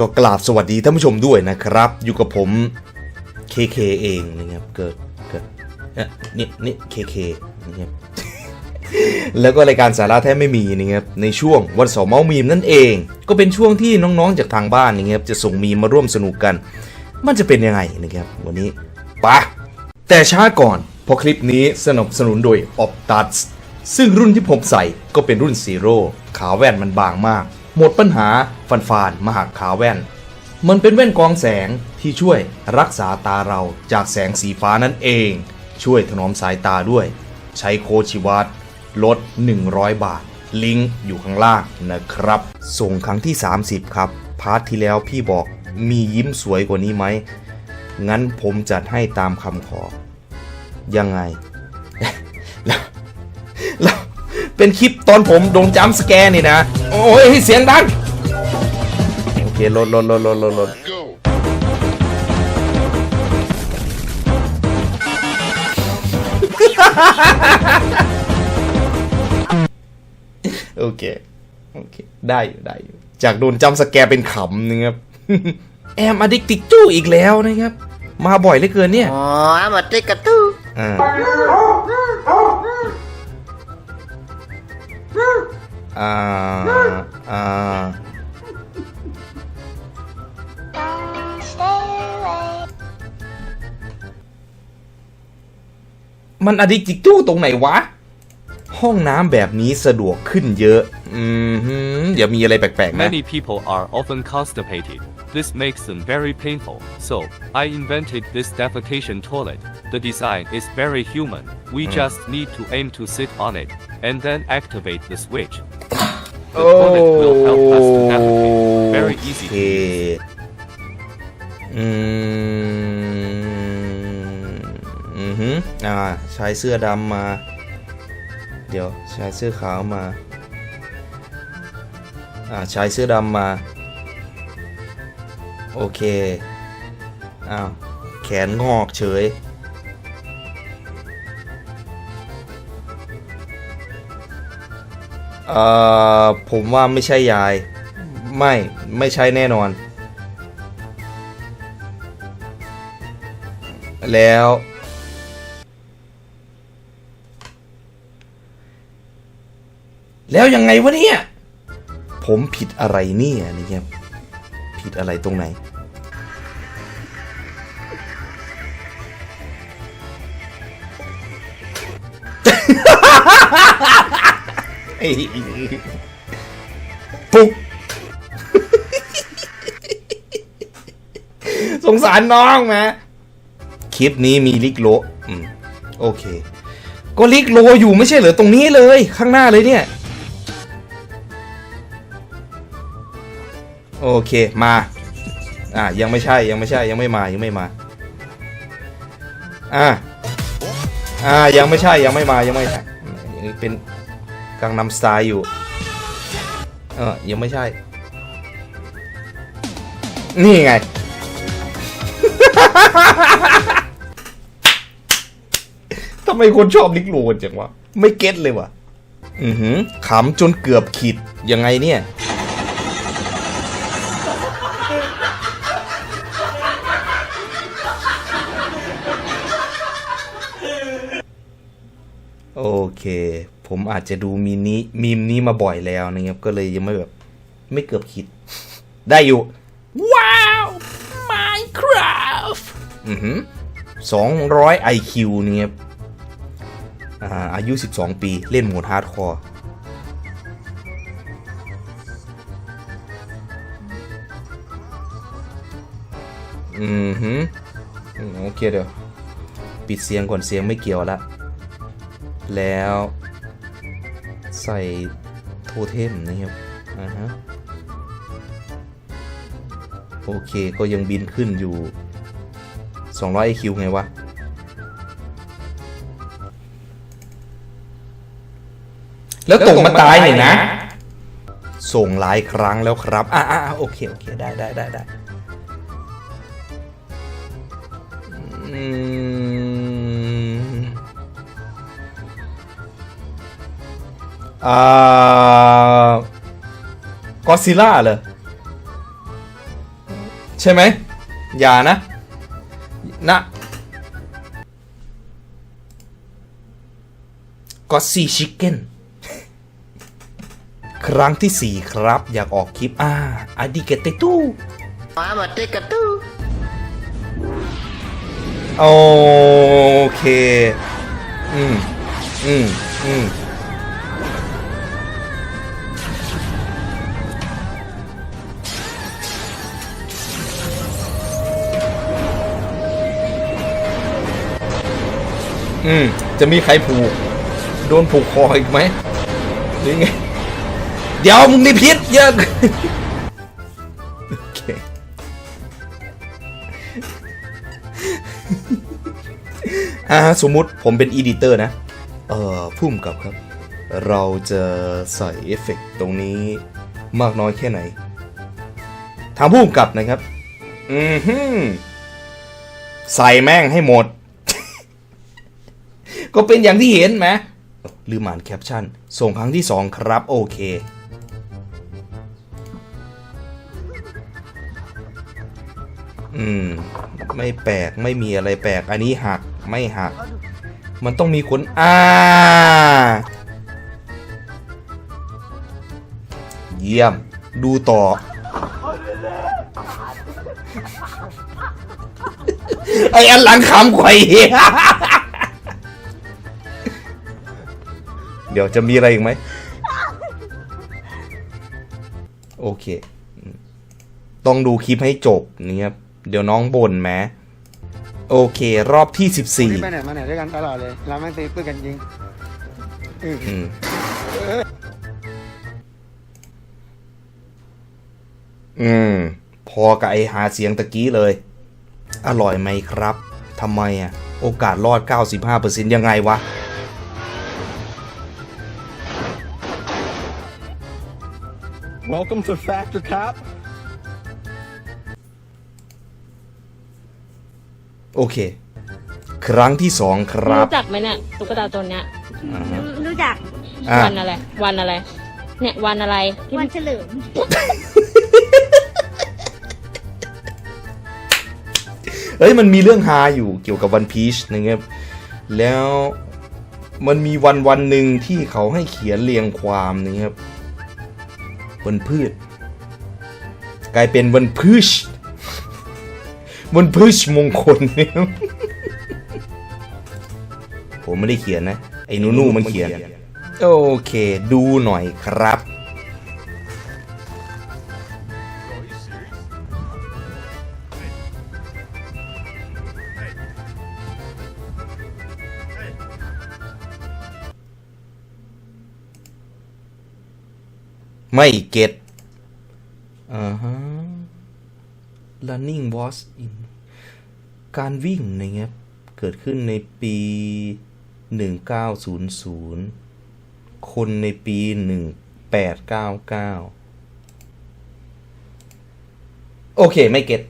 ก็กราบสวัสดีท่านผู้ชมด้วยนะครับ อยู่กับผมเคเองนะครับเกิดเกิดเอ่อนี่นี่เคเคนะครับแล้วก็รายการสาระแทบไม่มีนะครับในช่วงวันเสาร์เมาส์มีมนั่นเอง ก็เป็นช่วงที่น้องๆจากทางบ้านนะครับจะส่งมีมมาร่วมสนุกกัน มันจะเป็นยังไงนะครับวันนี้ไปะแต่ช้าก่อนเพราะคลิปนี้สนับสนุนโดย Optus ซึ่งรุ่นที่ผมใส่ก็เป็นรุ่นซีโร่ขาแว่นมันบางมาก หมดปัญหาฟันฟานมาหักขาแว่น มันเป็นแว่นกองแสงที่ช่วยรักษาตาเราจากแสงสีฟ้านั่นเอง ช่วยถนอมสายตาด้วย ใช้โคชิวัตลด 100 บาท ลิงก์อยู่ข้างล่างนะครับ ส่งครั้งที่ 30 ครับ พาร์ทที่แล้วพี่บอกมียิ้มสวยกว่านี้ไหม งั้นผมจัดให้ตามคำขอ ยังไง เป็นคลิปตอนผมโดนจัมป์สแกร์นี่นะ โอ้ยเสียงดัง โอเคลดลดลดลดลดลด Go. โอเค โอเค ได้อยู่ได้อยู่ จากโดนจัมป์สแกร์เป็นขำนะครับ แอมอดิกติกจู้อีกแล้วนะครับ มาบ่อยเหลือเกินเนี่ย อ๋อมาติกกระตู้อ่า อ่า อ่า มันอดิกติกจู้ตรงไหนวะ ห้องน้ำแบบนี้สะดวกขึ้นเยอะ อืมฮึเดี๋ยวมีอะไรแปลกๆนะ Many people are often constipated. This makes them very painful. So, I invented this defecation toilet. The design is very human. We just need to aim to sit on it, and then activate the switch. The toilet will help us to defecate. Very โอ easy เค to use. อืมอือหืออ่าชายเสื้อดำมา เดี๋ยวชายเสื้อขาวมาอ่าชายเสื้อดำมา โอเคอ้าวแขนงอกเฉย เอ่อผมว่าไม่ใช่ยาย ไม่ไม่ใช่แน่นอน แล้ว แล้วยังไงวะเนี่ย ผมผิดอะไรเนี่ยนี่ครับผิดอะไรตรงไหน ปุ๊บสงสารน้องไหมคลิปนี้มีลิกโลอืมโอเค ก็ลิกโลอยู่ไม่ใช่เหรอตรงนี้เลย ข้างหน้าเลยเนี่ย โอเคมา อะยังไม่ใช่ยังไม่ใช่ยังไม่มายังไม่มา อะอ่ายังไม่ใช่ยังไม่มายังไม่ใช่ยังเป็น กลางนำสไตล์อยู่ เออยังไม่ใช่ นี่ไง ทำไมคนชอบลิกโลกันจังวะ ไม่เก็ตเลยวะอือหือขำจนเกือบขีด ยังไงเนี่ยโอเค ผมอาจจะดูมีนี้มีมนี้มาบ่อยแล้วนะครับ ก็เลยยังไม่แบบ ไม่เกือบคิด ได้อยู่ ว้าว Minecraft อือหือสองร้อย IQ นี่ครับอ่าอายุ 12 ปีเล่นโหมดฮาร์ดคอร์อือหืออืมโอเคเดี๋ยว ปิดเสียงก่อนเสียงไม่เกี่ยวละ แล้ว ใส่โทเทมนะครับอ่าฮะโอเคก็ยังบินขึ้นอยู่ 200 IQ ไงวะ แล้วตกมาตายเนี่ยนะ ส่งหลายครั้งแล้วครับ อ่าอ่าโอเค โอเค ได้ได้ได้ได้ อ่ากอซิล่าเหรอ ใช่ไหม อย่านะ นะก็ซีชิคเก้นครั้งที่สี่ครับ อยากออกคลิป อ่าอาดิเกตตู Mama, take a two. โอเค อืม อืม อืม อืมจะมีใครผูก โดนผูกคออีกไหมหรือไง เดี๋ยวมึงนี่พิษเยอะโอเคอ่าสมมุติผมเป็นอีดิเตอร์นะ เอ่อพุ่มกับครับ เราจะใส่เอฟเฟกต์ตรงนี้มากน้อยแค่ไหนทางพุ่มกับนะครับ อือฮึใส่แม่งให้หมด ก็เป็นอย่างที่เห็นไหมลืมอ่านแคปชั่น ส่งครั้งที่สองครับโอเคอืม ไม่แปลกไม่มีอะไรแปลก อันนี้หักไม่หัก มันต้องมีคนอ่า เยี่ยม ดูต่อ ไออันหลังขำไข่เดี๋ยวจะมีอะไรอีกไหมโอเค ต้องดูคลิปให้จบนี่ครับเดี๋ยวน้องบ่นแม้โอเค รอบที่นี่ไปไหนมาไหนด้วยกันตลอดเลยเราไม่ตีปืนกันยิง14อืมอืม พอกับไอหาเสียงตะกี้เลย อร่อยไหมครับทำไมอะ โอกาสรอด 95%ยังไงวะ Welcome to Factor Cop โอเค ครั้งที่สองครับรู้จักไหมเนี่ยตุ๊กตาตัวเนี้ยอ่าฮะรู้จักอะวันอะไร วันอะไร เนี่ยวันอะไรที่วันเฉลิมเอ้ยมันมีเรื่องฮาอยู่เกี่ยวกับวันพีชนะครับแล้วมันมีวันวันหนึ่งที่เขาให้เขียนเรียงความนะครับ วันพืช กลายเป็นวันพืช วันพืชมงคลนะครับผมไม่ได้เขียนนะ ไอ้นูนูมันเขียน โอเค ดูหน่อยครับ ไม่เก็ตอ่าฮะ running was in การวิ่งนะครับเกิดขึ้นในปี 1900 คนในปี 1899 โอเค ไม่เก็ต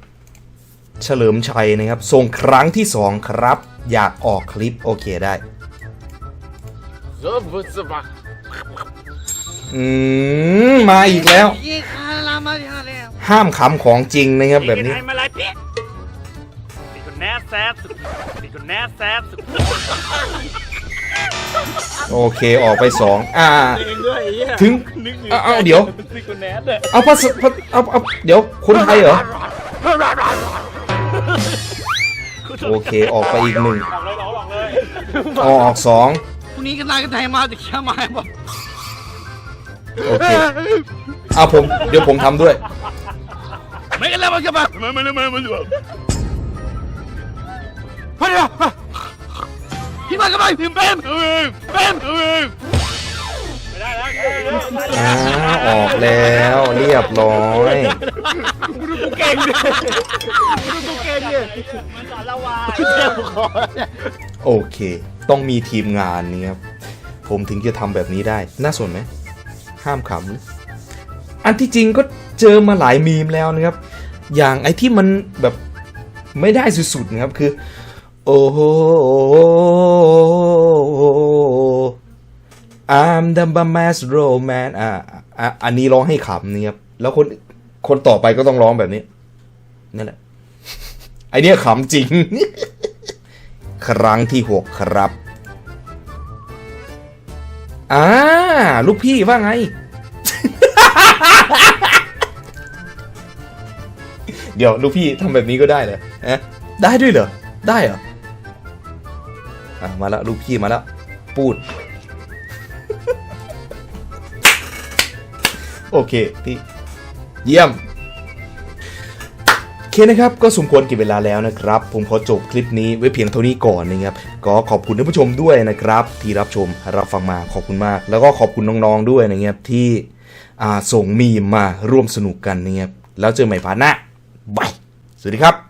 เฉลิมชัยนะครับส่งครั้งที่สองครับ อยากออกคลิป โอเคได้ อืมมาอีกแล้วห้ามขำของจริงนะครับแบบนี้ให้มาลายเปี้ยนี่คนแน่แซบสุดนี่คนแน่แซบสุดโอเคออกไปสองอ่าถึงเอาเอาเดี๋ยวนี่คนแน่เลยเอาภาษาเอาเอาเดี๋ยวคนไทยเหรอ โอเคออกไปอีกหนึ่งออกเลยออกเลยออกสองพรุ่งนี้ก็นายก็ไทยมาแต่แค่มาบอก โอเคเอาผมเดี๋ยวผมทำด้วย ไม่กันแล้วมันจะมาไม่ไม่ไม่ไม่ดูพอดีพี่มากันไปพี่เป็นเอ้ยเป็นเอ้ยไม่ได้แล้วอ่าออกแล้วเรียบร้อยกูเก่งดิกูเก่งดิมันสอนละวาโอเค ต้องมีทีมงานนี่ครับผมถึงจะทำแบบนี้ได้ น่าสนไหม ห้ามขำอันที่จริงก็เจอมาหลายมีมแล้วนะครับ อย่างไอ้ที่มันแบบไม่ได้สุดๆนะครับคือ โอ้โห I'm the best romance อะอะอันนี้ร้องให้ขำนี่ครับ แล้วคนคนต่อไปก็ต้องร้องแบบนี้ นั่นแหละ ไอเนี้ยขำจริง ครั้งที่หกครับ อ่า ลูกพี่ว่าไง เดี๋ยวลูกพี่ทำแบบนี้ก็ได้เหรอฮะได้ด้วยเหรอ ได้เหรอ อะ มาแล้วลูกพี่มาแล้ว ปูด โอเค พี่ เยี่ยมโอเคนะครับ ก็สมควรกี่เวลาแล้วนะครับ ผมขอจบคลิปนี้ไว้เพียงเท่านี้ก่อนนะครับ ก็ขอบคุณท่านผู้ชมด้วยนะครับ ที่รับชมรับฟังมาขอบคุณมาก แล้วก็ขอบคุณน้องๆด้วยนะครับที่ส่งมีมมาร่วมสนุกกันนะครับแล้วเจอใหม่พาร์ทหน้าบายสวัสดีครับ